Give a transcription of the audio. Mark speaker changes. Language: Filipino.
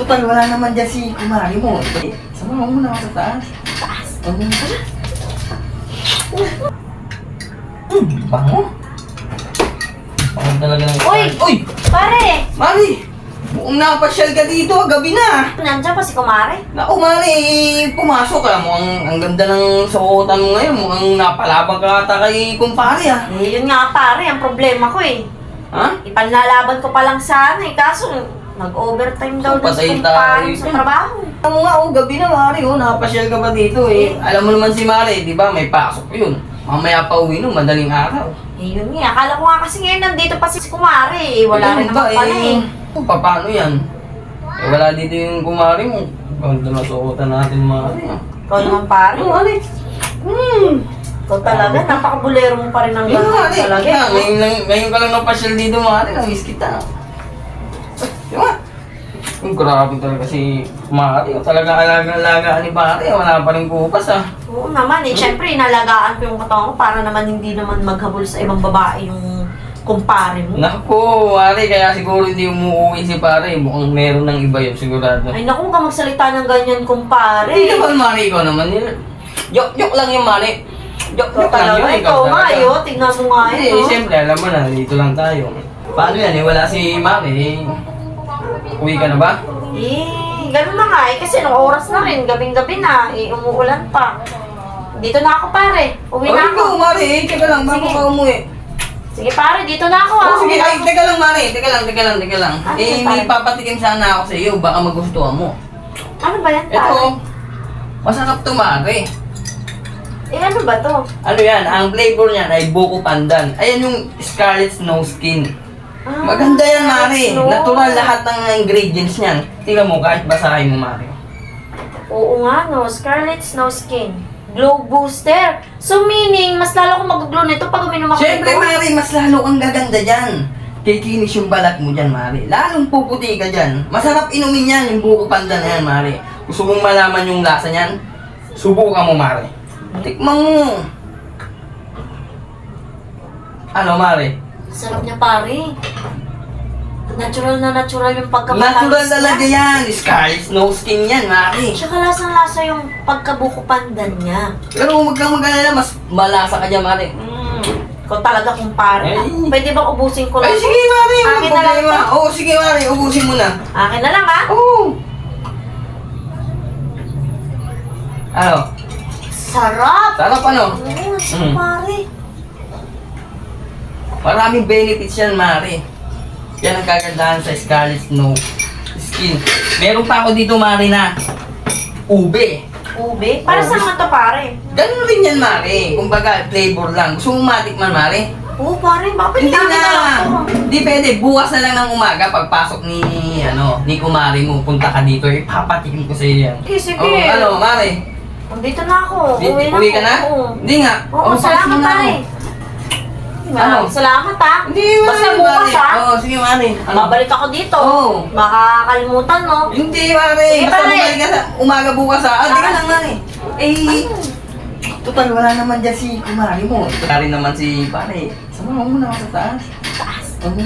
Speaker 1: Total, wala naman dyan si kumari mo. Eh, Sama mo muna ako sa taas. Taas? Ano mo Hmm, bango. Bango talaga ng...
Speaker 2: Uy!
Speaker 1: Uy!
Speaker 2: Pare!
Speaker 1: Mari! Buong napasyal ka dito, gabi na.
Speaker 2: Nandiyan pa si Kumare?
Speaker 1: Naku, Mari, pumasok ka. Mukhang ang ganda ng suotan mo ngayon. Mukhang napalabang ka ata kay kumpare, ah.
Speaker 2: Eh, yun nga pare, ang problema ko eh.
Speaker 1: Ha?
Speaker 2: Ipanlalaban ko pa lang sana eh, kaso nag-overtime daw
Speaker 1: So, patay
Speaker 2: si
Speaker 1: tayo.
Speaker 2: Sa trabaho.
Speaker 1: Mo nga, oh, gabi na, Mari, oh, napasyal ka pa dito, eh. Alam mo naman si Mari, di ba, may pasok yun. Mamaya pa uwi nun, madaling araw.
Speaker 2: Eh, yun nga, akala ko nga kasi ngayon nandito pa si Kumare eh. Wala rin naman pala eh.
Speaker 1: Kung paano yan? Eh, wala dito yung kumari mo. Ganda na suotan natin, Mari, ah.
Speaker 2: Ikaw naman pare.
Speaker 1: Ano, Mari? Hmm.
Speaker 2: Ikaw talaga, napakabulero mo pa rin ng
Speaker 1: Ayun,
Speaker 2: gano'n talaga.
Speaker 1: Kaya,
Speaker 2: eh.
Speaker 1: ngayon ka lang napasyal dito, Mari. Namiss kita. Yung grabe talaga si Mari. Talagang alaga-alagaan ni Mari. Wala pa rin kupas, ah.
Speaker 2: Oo naman eh. Siyempre, inalagaan ko yung katawan ko para naman hindi naman maghabol sa ibang babae yung kumpare mo.
Speaker 1: Naku, Mari. Kaya siguro hindi umuwi si pare. Mukhang meron ng iba yun, sigurado.
Speaker 2: Ay naku, huwag ka magsalita ng ganyan, kumpare.
Speaker 1: Hindi naman, Mari. Ikaw naman yun. Joke lang yung Mari. Joke lang
Speaker 2: talaga,
Speaker 1: yun.
Speaker 2: ikaw nga
Speaker 1: talaga.
Speaker 2: yun. Tignan mo nga
Speaker 1: Hindi,
Speaker 2: yun. oh.
Speaker 1: siyempre, alam mo na, dito lang tayo. Paano yan eh? Wala si Mari. Eh. Uwi ka na ba?
Speaker 2: Eh, ganun na nga eh. Kasi nung oras na rin, gabing-gabi na. Eh, umuulan pa. Dito na ako pare. Uwi
Speaker 1: Oh,
Speaker 2: na ako.
Speaker 1: Mari. eh. Teka lang, bago
Speaker 2: Sige.
Speaker 1: ka umuwi.
Speaker 2: Sige pare, dito na ako ah.
Speaker 1: Oh, sige,
Speaker 2: Uwi
Speaker 1: ay, teka lang, Mari. Teka lang, teka lang, teka lang.
Speaker 2: Ano
Speaker 1: eh, may
Speaker 2: pare?
Speaker 1: papatikim sana ako sa iyo. Baka magustuhan mo.
Speaker 2: Ano ba yan pare?
Speaker 1: Ito, masarap to, Mari.
Speaker 2: Eh, ano ba to?
Speaker 1: Ano yan? Ang flavor niyan ay buko pandan. Ayan yung Scarlet Snow Skin.
Speaker 2: Ah,
Speaker 1: Maganda yan, Mari. Natural lahat ng ingredients niyan. Tingnan mo, kahit basahin mo, Mari.
Speaker 2: Oo nga no, Scarlet Snow Skin. Glow Booster. So meaning, mas lalo akong mag-glow nito pag uminom ako
Speaker 1: Siyempre,
Speaker 2: nito.
Speaker 1: Mari, mas lalo kang gaganda dyan. Kikinis yung balat mo dyan, Mari. Lalong puputi ka dyan. Masarap inumin yan, yung buko pandan na yan, Mari. Gusto mong malaman yung lasa niyan? Subukan mo, Mari. Tikman mo. Ano, Mari?
Speaker 2: Sarap niya pare. Natural na natural yung pagkamatamis
Speaker 1: Natural talaga
Speaker 2: niya.
Speaker 1: yan. Scarlet snow skin yan, Mari.
Speaker 2: Tsaka lasang-lasa yung pagkabuko pandan niya.
Speaker 1: Pero huwag kang mag-alala, mas malasa ka dyan, Mari.
Speaker 2: Mm. Ikaw talaga kumpare.
Speaker 1: Ay.
Speaker 2: Pwede bang ubusin ko
Speaker 1: Ay,
Speaker 2: lang?
Speaker 1: sige, Mari.
Speaker 2: Akin na lang
Speaker 1: problema.
Speaker 2: to.
Speaker 1: Oo, sige, Mari. Ubusin mo na.
Speaker 2: Akin na lang ah.
Speaker 1: Oo. Ano?
Speaker 2: Sarap!
Speaker 1: Sarap ano?
Speaker 2: Oo,
Speaker 1: Mm.
Speaker 2: pare.
Speaker 1: Maraming benefits yan, Mari. Yan ang kagandahan sa Scarlet Snow Skin. Meron pa ako dito, Mari, na ube.
Speaker 2: Ube? Para saan man to pare?
Speaker 1: Ganun rin yan, Mari. Kumbaga, flavor lang. Gusto mong matikman, Mari?
Speaker 2: Oo pare, bakit
Speaker 1: Hindi
Speaker 2: na lang?
Speaker 1: Hindi pwede. Bukas na lang ng umaga, pagpasok ni, ano, ni Kumari mo, punta ka dito, ipapatikim ko sa iyo yan.
Speaker 2: Sige, sige.
Speaker 1: Oo, ano, Mari?
Speaker 2: Dito na ako.
Speaker 1: Di,
Speaker 2: Uwi na
Speaker 1: uwi
Speaker 2: ako.
Speaker 1: ka na?
Speaker 2: Oo.
Speaker 1: Hindi nga.
Speaker 2: Oo,
Speaker 1: Oh,
Speaker 2: salamat
Speaker 1: na
Speaker 2: pare.
Speaker 1: Ako.
Speaker 2: Ano? Salamat ha.
Speaker 1: Hindi,
Speaker 2: Basta
Speaker 1: Mari,
Speaker 2: bukas ha.
Speaker 1: Oo, sige, Mari. Ano?
Speaker 2: Babalik ako dito.
Speaker 1: Oo.
Speaker 2: Makakalimutan no.
Speaker 1: Hindi, Mari.
Speaker 2: Sige,
Speaker 1: Basta
Speaker 2: pare.
Speaker 1: bumalik ka sa umaga bukas ha. Ah, teka
Speaker 2: Ah.
Speaker 1: lang, Mari. Eh, total, wala naman dyan si Kumari mo. Wala rin naman si Pare. Sama mo muna ako sa taas.
Speaker 2: Taas.
Speaker 1: Oo.